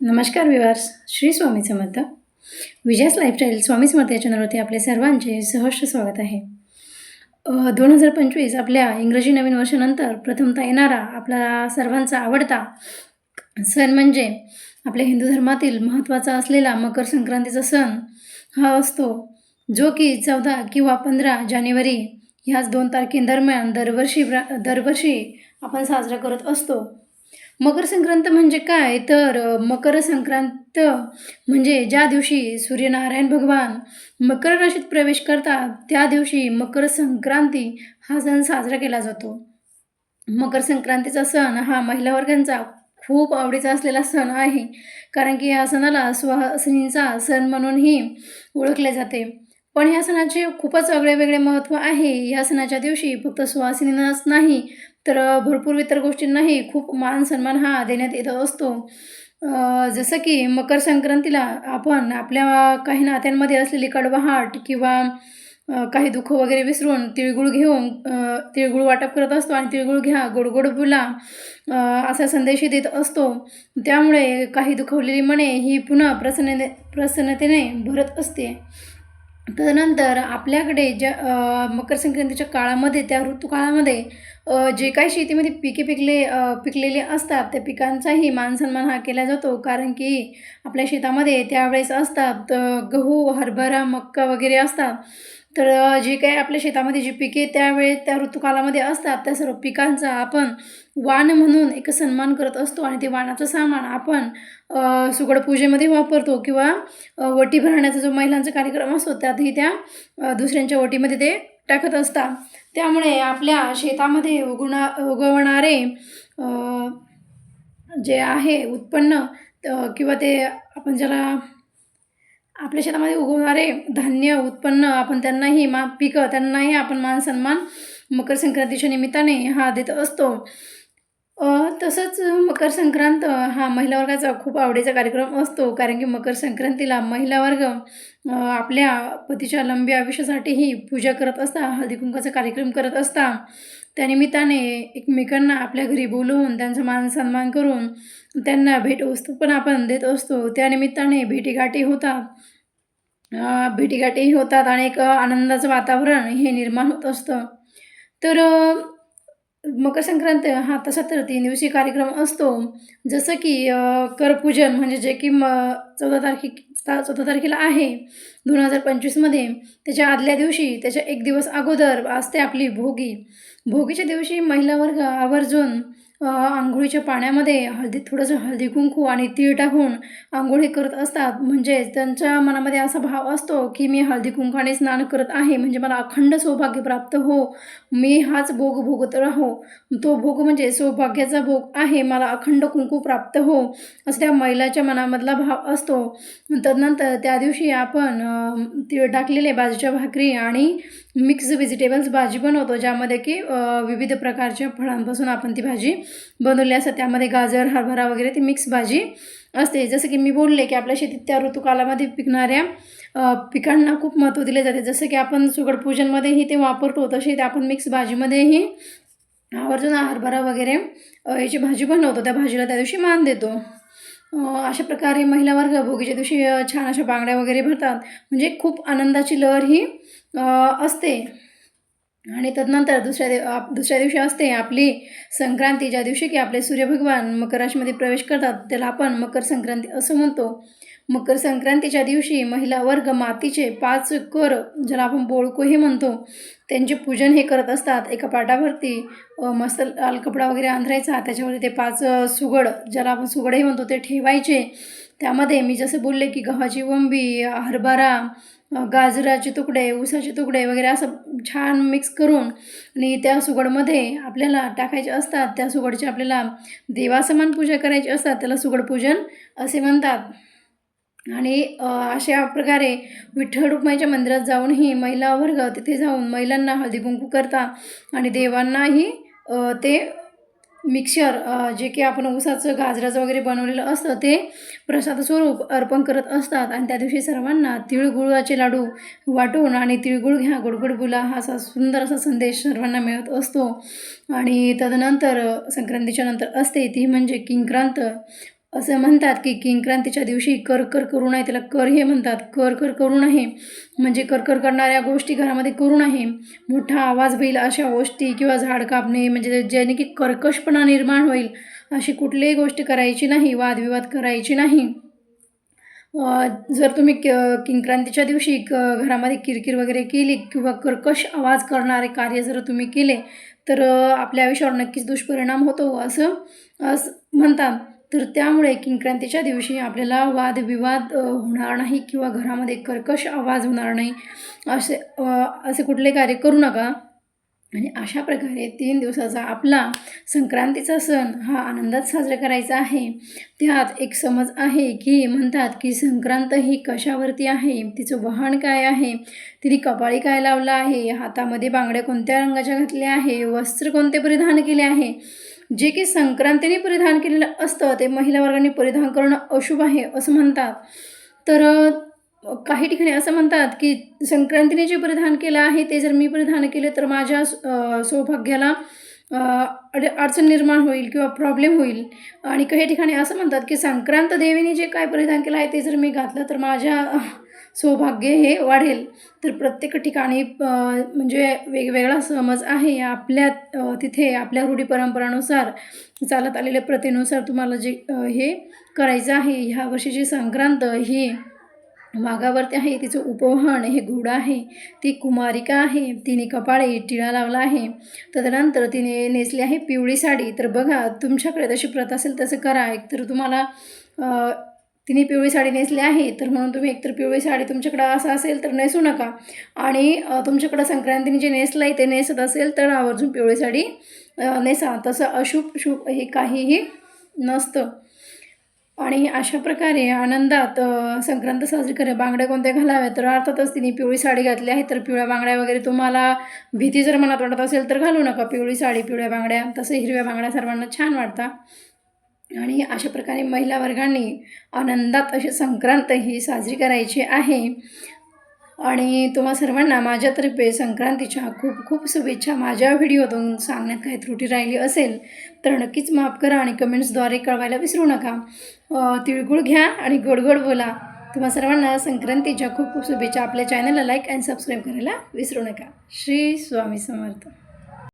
नमस्कार विवार्स श्री स्वामी समर्थ. विजयास लाईफस्टाईल स्वामी समर्थ या चॅनलवरती आपले सर्वांचे सहर्ष स्वागत आहे. दोन हजार पंचवीस आपल्या इंग्रजी नवीन वर्षानंतर प्रथमता येणारा आपला सर्वांचा आवडता सण म्हणजे आपल्या हिंदू धर्मातील महत्त्वाचा असलेला मकर संक्रांतीचा सण हा असतो जो की चौदा किंवा पंधरा जानेवारी ह्याच दोन तारखेदरम्यान दरवर्षी दरवर्षी आपण साजरा करत असतो. मकर संक्रांत म्हणजे काय? तर मकर संक्रांत म्हणजे ज्या दिवशी सूर्यनारायण भगवान मकर राशीत प्रवेश करतात त्या दिवशी मकर संक्रांती हा सण साजरा केला जातो. मकर संक्रांतीचा सण हा महिला वर्गांचा खूप आवडीचा असलेला सण आहे कारण की या सणाला सुहासिनींचा सण म्हणूनही ओळखले जाते. पण ह्या सणाचे खूपच वेगळे वेगळे महत्त्व आहे. या सणाच्या दिवशी फक्त सुहासिनींनाच नाही तर भरपूर इतर गोष्टींनाही खूप मान सन्मान हा देण्यात येत असतो. जसं की मकर संक्रांतीला आपण आपल्या काही नात्यांमध्ये असलेली कडवाहाट किंवा काही दुःख वगैरे विसरून तिळगुळ घेऊन तिळगुळ वाटप करत असतो आणि तिळगुळ घ्या गोड गोड बोला असा संदेशही देत असतो. त्यामुळे काही दुखवलेली मने ही पुन्हा प्रसन्नते प्रसन्नतेने भरत असते. त्यानंतर आपल्याकडे ज्या मकर संक्रांतीच्या काळामध्ये त्या ऋतूकाळामध्ये जे काही शेतीमध्ये पिके पिकले पिकलेले असतात त्या पिकांचाही मानसन्मान हा केला जातो. कारण की आपल्या शेतामध्ये त्यावेळेस असतात गहू हरभरा मक्का वगैरे असतात. तर जी जे काही आपल्या शेतामध्ये जी पिके त्यावेळेस त्या ऋतूकालामध्ये असतात त्या सर्व पिकांचा आपण वाण म्हणून एक सन्मान करत असतो आणि ते वाणाचं सामान आपण सुगडपूजेमध्ये सुगड पूजेमध्ये वापरतो किंवा वटी भरण्याचा जो महिलांचा कार्यक्रम असतो त्यातही त्या दुसऱ्यांच्या वटीमध्ये ते टाकत असतात. त्यामुळे आपल्या शेतामध्ये उगवणा उगवणारे जे आहे उत्पन्न किंवा ते आपण ज्याला आपल्या शेतामध्ये उगवणारे धान्य उत्पन्न आपण त्यांनाही मा पिकं त्यांनाही आपण मान सन्मान मकर संक्रांतीच्या निमित्ताने हा देत असतो. तसंच मकर संक्रांत हा महिला वर्गाचा खूप आवडीचा कार्यक्रम असतो कारण की मकर संक्रांतीला महिला वर्ग आपल्या पतीच्या लंबी आयुष्यासाठीही पूजा करत असता हळदी कुंकाचा कार्यक्रम करत असता त्यानिमित्ताने एकमेकांना आपल्या घरी बोलवून त्यांचा मान सन्मान करून त्यांना भेटवस्तू पण आपण देत असतो. त्यानिमित्ताने भेटीगाठी होतात. भेटीगाठीही होतात आणि एक आनंदाचं वातावरण हे निर्माण होत असतं. तर मकर संक्रांत हा तसा तर तीन दिवशी कार्यक्रम असतो. जसं की करपूजन म्हणजे जे की म चौदा तारखे चौदा तारखेला आहे दोन हजार पंचवीसमध्ये त्याच्या आदल्या दिवशी त्याच्या एक दिवस अगोदर असते आपली भोगी. भोगीच्या दिवशी महिला वर्ग आवर्जून आंघोळीच्या पाण्यामध्ये हळदी थोडंसं हळदी कुंकू आणि तीळ टाकून आंघोळी करत असतात. म्हणजे त्यांच्या मनामध्ये असा भाव असतो की मी हळदी कुंकाने स्नान करत आहे. म्हणजे मला अखंड सौभाग्य प्राप्त हो. मी हाच भोग भोगत राहो. तो भोग म्हणजे सौभाग्याचा भोग आहे. मला अखंड कुंकू प्राप्त हो. असं त्या महिलाच्या मनामधला भाव असतो. तदनंतर त्या दिवशी आपण तीळ टाकलेले बाजूच्या भाकरी आणि मिक्स व्हेजिटेबल्स भाजी बनवतो. ज्यामध्ये की विविध प्रकारच्या फळांपासून आपण ती भाजी बनवली असतात. त्यामध्ये गाजर हरभरा वगैरे ती मिक्स भाजी असते. जसं की मी बोलले की आपल्या शेतीत त्या ऋतूकालामध्ये पिकणाऱ्या पिकांना खूप महत्त्व दिले जाते. जसं की आपण सुगडपूजनमध्येही ते वापरतो तसे ते आपण मिक्स भाजीमध्येही आवर्जून हरभरा वगैरे याची भाजी बनवतो. त्या भाजीला त्या दिवशी मान देतो. अशा प्रकारे महिला वर्ग भोगीच्या दिवशी छान अशा बांगड्या वगैरे भरतात. म्हणजे खूप आनंदाची लहर ही असते. आणि तदनंतर दुसऱ्या दिव दुसऱ्या दिवशी असते आपली संक्रांती ज्या दिवशी की आपले सूर्यभगवान मकर राशीमध्ये प्रवेश करतात त्याला आपण मकर संक्रांती असं म्हणतो. मकर संक्रांतीच्या दिवशी महिला वर्ग मातीचे पाच कर ज्याला आपण बोळकोही म्हणतो त्यांचे पूजन हे करत असतात. एका पाटावरती मस्त लाल कपडा वगैरे अंथरायचा त्याच्यावरती ते पाच सुगड ज्याला आपण सुगडही म्हणतो ते ठेवायचे. त्यामध्ये मी जसं बोलले की गव्हाची वंबी हरभरा गाजराचे तुकडे ऊसाचे तुकडे वगैरे असं छान मिक्स करून आणि त्या सुगडमध्ये आपल्याला टाकायचे असतात. त्या सुगडची आपल्याला देवासमान पूजा करायची असतात. त्याला सुगडपूजन असे म्हणतात. आणि अशा प्रकारे विठ्ठल रुक्माईच्या मंदिरात जाऊनही महिला वर्ग तिथे जाऊन महिलांना हळदी कुंकू करता आणि देवांनाही ते मिक्सर जे की आपण ऊसाचं गाजराचं वगैरे बनवलेलं असतं ते प्रसाद स्वरूप अर्पण करत असतात. आणि त्या दिवशी सर्वांना तिळगुळाचे लाडू वाटून आणि तिळगुळ घ्या गुडगुड बोला हा असा सुंदर असा संदेश सर्वांना मिळत असतो. आणि तदनंतर संक्रांतीच्या नंतर असते ती म्हणजे किंक्रांत. असं म्हणतात की किंक्रांतीच्या दिवशी कर कर करू नये त्याला कर हे म्हणतात. कर कर करू नये म्हणजे कर कर करणाऱ्या गोष्टी घरामध्ये करू नये. मोठा आवाज होईल अशा गोष्टी किंवा झाड कापणे म्हणजे ज्याने की कर्कशपणा निर्माण होईल अशी कुठलीही गोष्ट करायची नाही वादविवाद करायची नाही. जर तुम्ही क किंक्रांतीच्या दिवशी क घरामध्ये किरकिर वगैरे केली किंवा कर्कश आवाज करणारे कार्य जर तुम्ही केले तर आपल्या आयुष्यावर नक्कीच दुष्परिणाम होतो असं असं म्हणतात. तर त्यामुळे किंक्रांतीच्या दिवशी आपल्याला वादविवाद होणार नाही किंवा घरामध्ये कर्कश आवाज होणार नाही असे असे कुठले कार्य करू नका. आणि अशा प्रकारे तीन दिवसाचा आपला संक्रांतीचा सण हा आनंदात साजरा करायचा आहे. त्यात एक समज आहे की म्हणतात की संक्रांत ही कशावरती आहे? तिचं वाहन काय आहे? तिने कपाळी काय लावलं आहे? हातामध्ये बांगड्या कोणत्या रंगाच्या घातल्या आहे? वस्त्र कोणते परिधान केले आहे? जे की संक्रांतीने परिधान केलेलं असतं ते महिला वर्गाने परिधान करणं अशुभ आहे असं म्हणतात. तर काही ठिकाणी असं म्हणतात की संक्रांतीने जे परिधान केलं आहे ते जर मी परिधान केले तर माझ्या सौभाग्याला अड अडचण निर्माण होईल किंवा प्रॉब्लेम होईल. आणि काही ठिकाणी असं म्हणतात की संक्रांत देवीने जे काय परिधान केलं आहे ते जर मी घातलं तर माझ्या सौभाग्य हे वाढेल. तर प्रत्येक ठिकाणी म्हणजे वेगवेगळा समज आहे. आपल्या तिथे आपल्या रूढी परंपरानुसार चालत आलेल्या प्रथेनुसार तुम्हाला जे हे करायचं आहे ह्या वर्षीची संक्रांत ही वाघावरती आहे तिचं उपवहन हे घोडं आहे ती कुमारिका आहे तिने कपाळी टिळा लावला आहे. तदनंतर तिने नेसली आहे पिवळी साडी. तर बघा तुमच्याकडे तशी प्रथा असेल तसं करा. एक तर तुम्हाला तिने पिवळी साडी नेसली आहे तर म्हणून तुम्ही एकतर पिवळी साडी तुमच्याकडं असं असेल तर नेसू नका. आणि तुमच्याकडं संक्रांतीने जे नेसलं आहे ते नेसत असेल तर आवर्जून पिवळी साडी नेसा. तसं अशुभ शुभ हे काहीही नसतं. आणि अशा प्रकारे आनंदात संक्रांत साजरी करा बांगड्या कोणत्या घालाव्या तर अर्थातच तिने पिवळी साडी घातली आहे तर पिवळ्या बांगड्या वगैरे तुम्हाला भीती जर मनात वाटत असेल तर घालू नका पिवळी साडी पिवळ्या बांगड्या. तसं हिरव्या बांगड्या सर्वांना छान वाटतात. आणि अशा प्रकारे महिला वर्गांनी आनंदात अशी संक्रांत ही साजरी करायची आहे. आणि तुम्हा सर्वांना माझ्यातर्फे संक्रांतीच्या खूप खूप शुभेच्छा. माझ्या व्हिडिओतून सांगण्यात काही त्रुटी राहिली असेल तर नक्कीच माफ करा आणि कमेंट्सद्वारे कळवायला विसरू नका. तिळगुळ घ्या आणि गोडगोड बोला. तुम्हा सर्वांना संक्रांतीच्या खूप खूप शुभेच्छा. आपल्या चॅनलला लाईक अँड सबस्क्राईब करायला विसरू नका. श्री स्वामी समर्थ.